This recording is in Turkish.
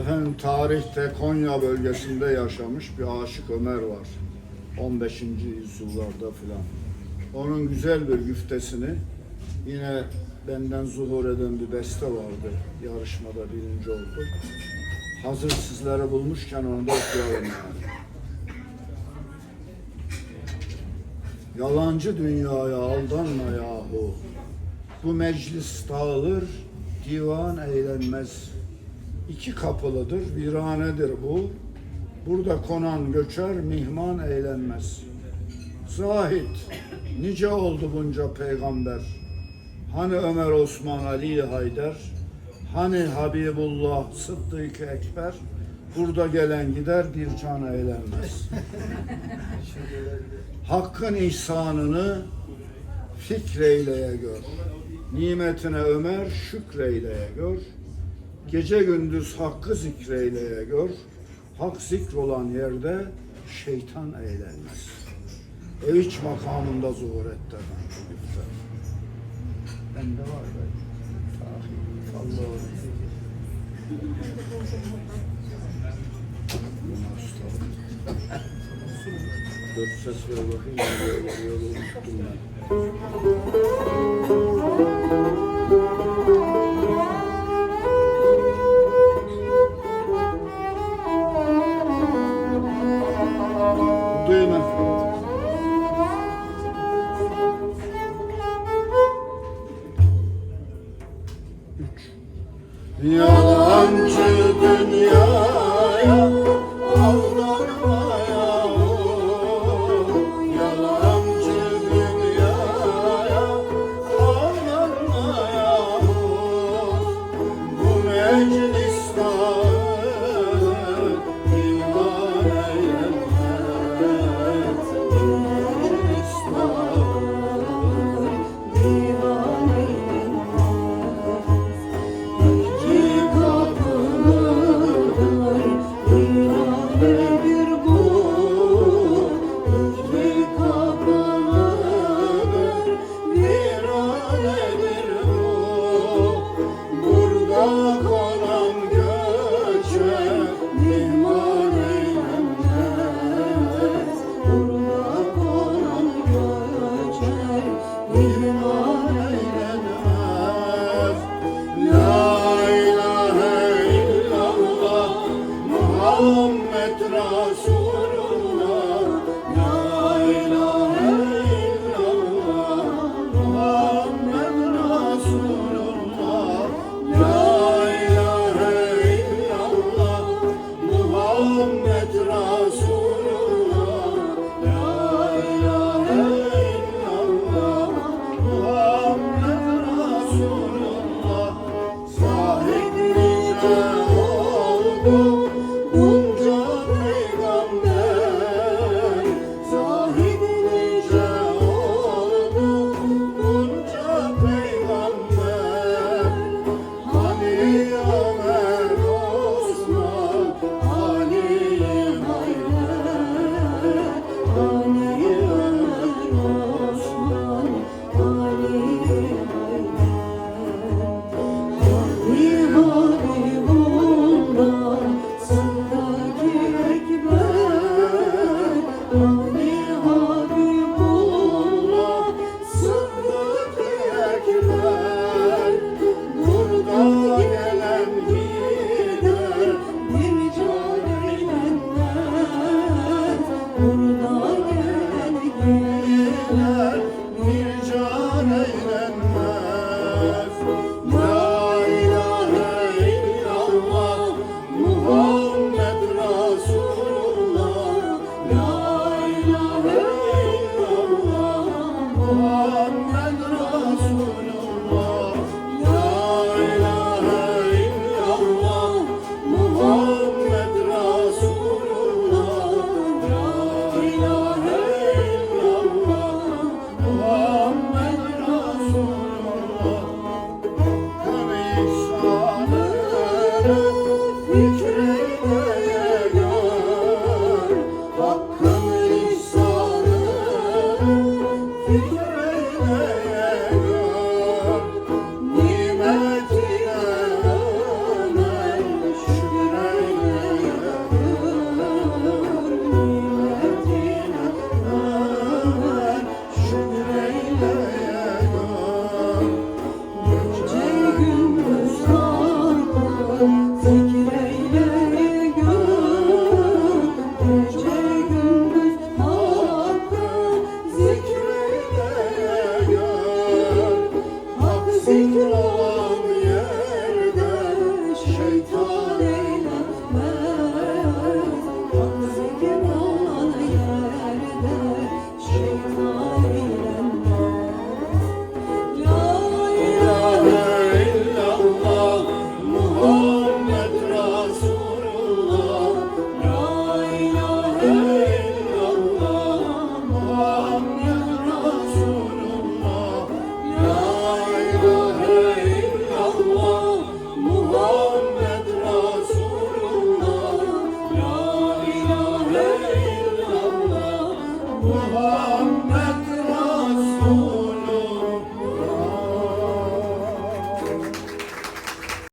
Efendim tarihte Konya bölgesinde yaşamış bir aşık Ömer var. 15. yüzyıllarda filan. Onun güzel bir güftesini yine benden zuhur eden bir beste vardı. Yarışmada birinci oldu. Hazır sizlere bulmuşken onu da okuyalım yani. Yalancı dünyaya aldanma yahu. Bu meclis dağılır, divan eğlenmez. İki kapılıdır, viranedir bu. Burada konan göçer, mihman eğlenmez. Zahit, nice oldu bunca peygamber. Hani Ömer, Osman, Ali, Haydar, hani Habibullah, Sıddık, Ekber. Burada gelen gider, bir can eğlenmez. Hakkın ihsanını fikreyleye gör. Nimetine Ömer şükreyleye gör. Gece gündüz hakkı zikreyleye gör. Hak zikrolan yerde şeytan eğlenmez. Eviç makamında zuhur etti efendim. Bende var be. Allah Dört ses ver bakayım. Yolu unuttum ben. Buradayım efendim.